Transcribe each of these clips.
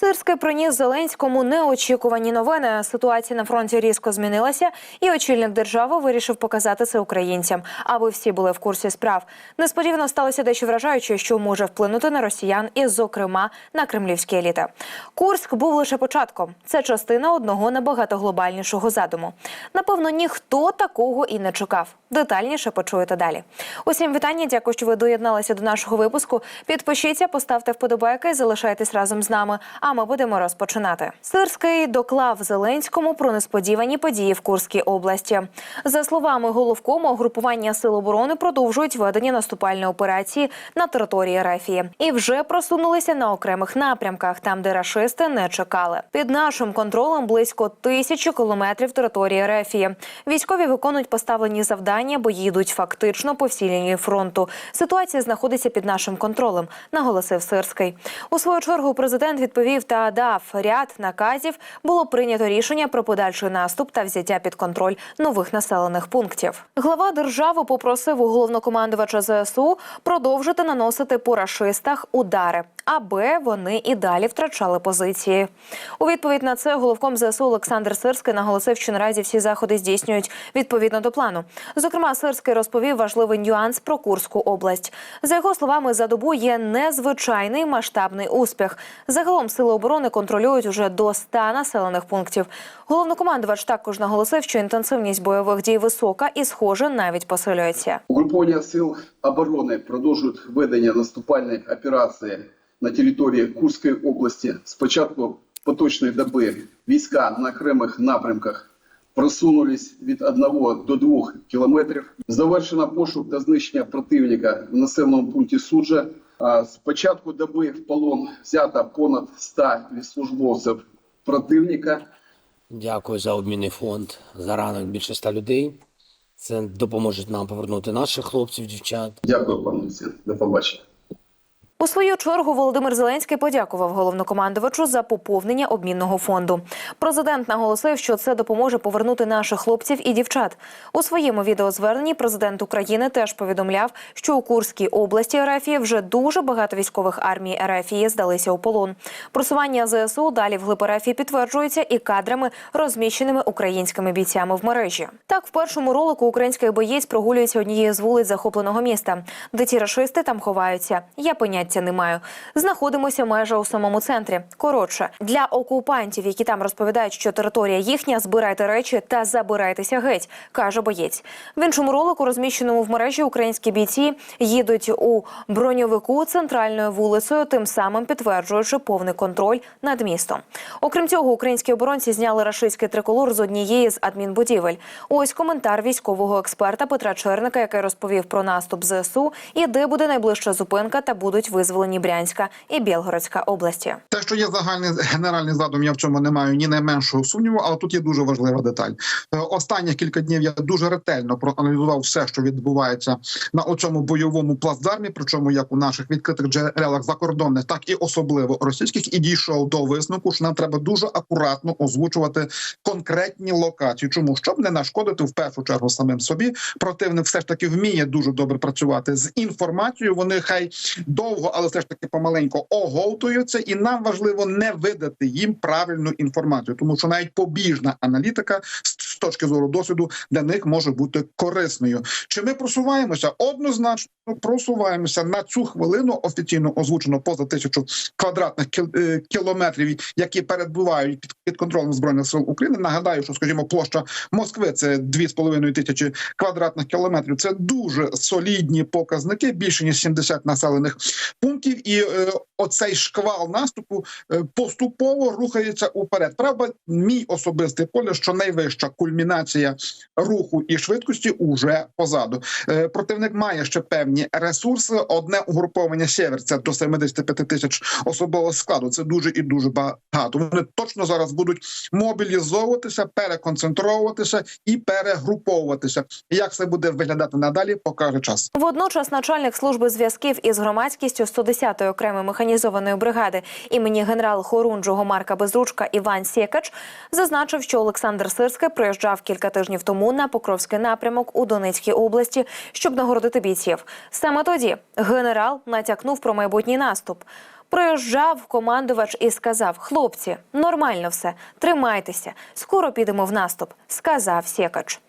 Сирський приніс Зеленському неочікувані новини. Ситуація на фронті різко змінилася, і очільник держави вирішив показати це українцям, аби всі були в курсі справ. Несподівано сталося дещо вражаюче, що може вплинути на росіян, і, зокрема, на кремлівські еліти. Курськ був лише початком. Це частина одного набагато глобальнішого задуму. Напевно, ніхто такого і не чекав. Детальніше почуєте далі. Усім вітання. Дякую, що ви доєдналися до нашого випуску. Підпишіться, поставте вподобайки, залишайтесь разом з нами. А ми будемо розпочинати. Сирський доклав Зеленському про несподівані події в Курській області. За словами головкому, угрупування сил оборони продовжують ведення наступальної операції на території Рефії і вже просунулися на окремих напрямках, там де рашисти не чекали. Під нашим контролем близько тисячі кілометрів території Рефії. Військові виконують поставлені завдання, бо їдуть фактично по всій лінії фронту. Ситуація знаходиться під нашим контролем, наголосив Сирський. У свою чергу президент відповів та дав ряд наказів. Було прийнято рішення про подальший наступ та взяття під контроль нових населених пунктів. Глава держави попросив у головнокомандувача ЗСУ продовжити наносити по рашистах удари, аби вони і далі втрачали позиції. У відповідь на це головком ЗСУ Олександр Сирський наголосив, що наразі всі заходи здійснюють відповідно до плану. Зокрема, Сирський розповів важливий нюанс про Курську область. За його словами, за добу є незвичайний масштабний успіх. Загалом сили оборони контролюють уже до 100 населених пунктів. Головнокомандувач також наголосив, що інтенсивність бойових дій висока і, схоже, навіть посилюється. Угруповання сил оборони продовжують ведення наступальної операції на території Курської області. З початку поточної доби війська на окремих напрямках просунулись від 1 до 2 кілометрів. Завершено пошук та знищення противника в населеному пункті Суджа. З початку доби в полон взято понад 100 службовців противника. Дякую за обмінний фонд. За ранок більше ста людей. Це допоможе нам повернути наших хлопців, дівчат. Дякую, пане. До побачення. У свою чергу Володимир Зеленський подякував головнокомандувачу за поповнення обмінного фонду. Президент наголосив, що це допоможе повернути наших хлопців і дівчат. У своєму відеозверненні президент України теж повідомляв, що у Курській області РФ вже дуже багато військових армій РФ здалися у полон. Просування ЗСУ далі в глиб РФ підтверджується і кадрами, розміщеними українськими бійцями в мережі. Так, в першому ролику український боєць прогулюється однією з вулиць захопленого міста, де ті рашисти там ховаються. Я поняття не маю. Знаходимося майже у самому центрі. Коротше, для окупантів, які там розповідають, що територія їхня, збирайте речі та забирайтеся геть, каже боєць. В іншому ролику, розміщеному в мережі, українські бійці їдуть у броньовику центральною вулицею, тим самим підтверджуючи повний контроль над містом. Окрім цього, українські оборонці зняли рашистський триколор з однієї з адмінбудівель. Ось коментар військового експерта Петра Черника, який розповів про наступ ЗСУ і де буде найближча зупинка та будуть визволені Брянська і Білгородська області. Те, що є загальний генеральний задум, я в цьому не маю ні найменшого сумніву, але тут є дуже важлива деталь. Е, Останні кілька днів я дуже ретельно проаналізував все, що відбувається на оцьому бойовому плацдармі, причому як у наших відкритих джерелах закордонних, так і особливо російських, і дійшов до висновку, що нам треба дуже акуратно озвучувати конкретні локації. Чому щоб не нашкодити в першу чергу самим собі? Противник все ж таки вміє дуже добре працювати з інформацією. Вони хай довго, але все ж таки помаленько оговтуються, і нам важливо не видати їм правильну інформацію, тому що навіть побіжна аналітика з точки зору досвіду для них може бути корисною. Чи ми просуваємося? Однозначно просуваємося на цю хвилину. Офіційно озвучено поза тисячу квадратних е, кілометрів, які перебувають під, під контролем збройних сил України. Нагадаю, що скажімо, площа Москви це 2,5 тисячі квадратних кілометрів. Це дуже солідні показники, більше ніж 70 населених пунктів, і е, оцей шквал наступу е, поступово рухається уперед. Правда, мій особистий погляд, що найвища кульмінація руху і швидкості уже позаду. Е, противник має ще певні ресурси. Одне угруповання сєвер це до 75 тисяч особового складу. Це дуже і дуже багато. Вони точно зараз будуть мобілізовуватися, переконцентровуватися і перегруповуватися. Як це буде виглядати надалі, покаже час. Водночас начальник служби зв'язків із громадськістю 110-ї окремої механізованої бригади імені генерал Хорунжого Марка Безручка Іван Сєкач зазначив, що Олександр Сирський приїжджав кілька тижнів тому на Покровський напрямок у Донецькій області, щоб нагородити бійців. Саме тоді генерал натякнув про майбутній наступ. Приїжджав командувач і сказав: хлопці, нормально все, тримайтеся, скоро підемо в наступ, сказав Сєкач.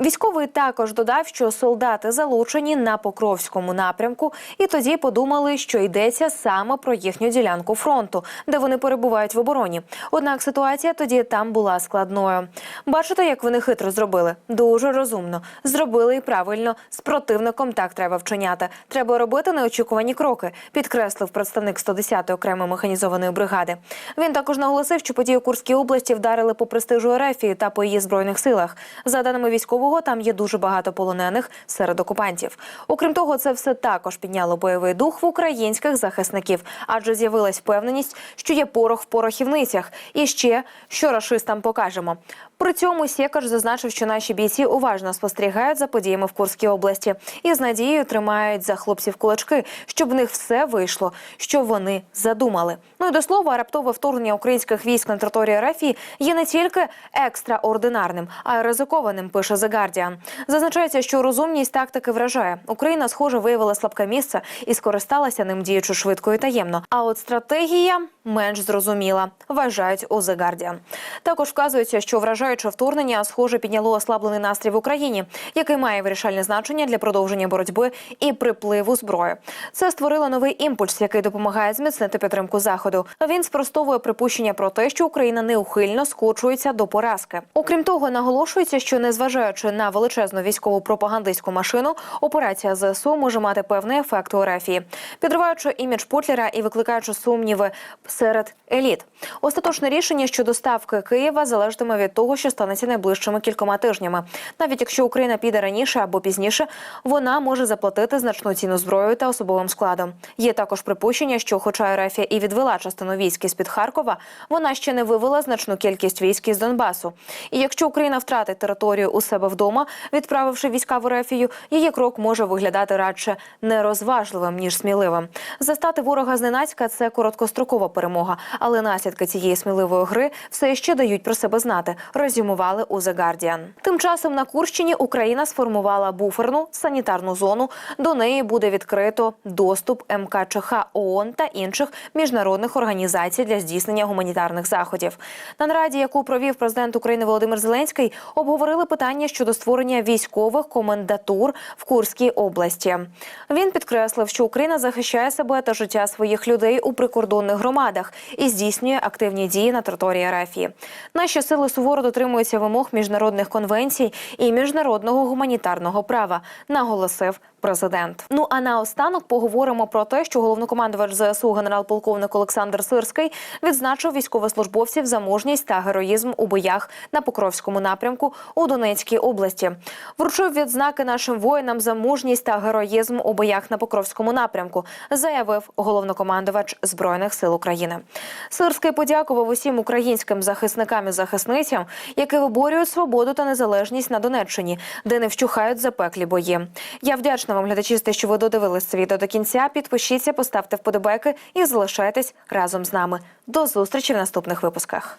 Військовий також додав, що солдати залучені на Покровському напрямку, і тоді подумали, що йдеться саме про їхню ділянку фронту, де вони перебувають в обороні. Однак ситуація тоді там була складною. Бачите, як вони хитро зробили? Дуже розумно. Зробили і правильно. З противником так треба вчиняти. Треба робити неочікувані кроки, підкреслив представник 110-ї окремої механізованої бригади. Він також наголосив, що події Курській області вдарили по престижу Ерефії та по її збройних силах. За даними військового, там є дуже багато полонених серед окупантів. Окрім того, це все також підняло бойовий дух в українських захисників, адже з'явилась впевненість, що є порох в порохівницях. І ще що рашистам покажемо. При цьому Сєкаш зазначив, що наші бійці уважно спостерігають за подіями в Курській області і з надією тримають за хлопців кулачки, щоб в них все вийшло, що вони задумали. Ну і до слова, раптове вторгнення українських військ на територію Рафії є не тільки екстраординарним, а й ризикованим. Пише The Guardian. Зазначається, що розумність тактики вражає. Україна, схоже, виявила слабке місце і скористалася ним діючи швидко і таємно. А от стратегія менш зрозуміла, вважають у The Guardian. Також вказується, що вражаюче вторгнення, схоже, підняло ослаблений настрій в Україні, який має вирішальне значення для продовження боротьби і припливу зброї. Це створило новий імпульс, який допомагає зміцнити підтримку заходу. Він спростовує припущення про те, що Україна неухильно скочується до поразки. Окрім того, наголошується, що незважаючи на величезну військову пропагандистську машину, операція ЗСУ може мати певний ефект у РФі, підриваючи імідж Путлера і викликаючи сумніви серед еліт. Остаточне рішення щодо ставки Києва залежатиме від того, що станеться найближчими кількома тижнями. Навіть якщо Україна піде раніше або пізніше, вона може заплатити значну ціну зброєю та особовим складом. Є також припущення, що, хоча РФ і відвела частину військ із під Харкова, вона ще не вивела значну кількість військ із Донбасу. І якщо Україна втратить територію у себе вдома, відправивши війська в Ерефію, її крок може виглядати радше нерозважливим ніж сміливим. Застати ворога зненацька це короткострокова перемога, але наслідки цієї сміливої гри все ще дають про себе знати. Резюмували у The Guardian. Тим часом на Курщині Україна сформувала буферну санітарну зону. До неї буде відкрито доступ МКЧХ ООН та інших міжнародних організацій для здійснення гуманітарних заходів. На нараді, яку провів президент України Володимир Зеленський, обговорили питання щодо створення військових комендатур в Курській області. Він підкреслив, що Україна захищає себе та життя своїх людей у прикордонних громадах і здійснює активні дії на території Рафії. Наші сили суворо дотримуються вимог міжнародних конвенцій і міжнародного гуманітарного права, наголосив президент. Ну а наостанок поговоримо про те, що головнокомандувач ЗСУ генерал-полковник Олександр Сирський відзначив військовослужбовців за мужність та героїзм у боях на Покровському напрямку у Донецькій області. Вручив відзнаки нашим воїнам за мужність та героїзм у боях на Покровському напрямку, заявив головнокомандувач збройних сил України. Сирський подякував усім українським захисникам і захисницям, які виборюють свободу та незалежність на Донеччині, де не вщухають запеклі бої. Я вдячна вам, глядачі, те, що ви додивились це відео до кінця. Підпишіться, поставте вподобайки і залишайтесь разом з нами. До зустрічі в наступних випусках.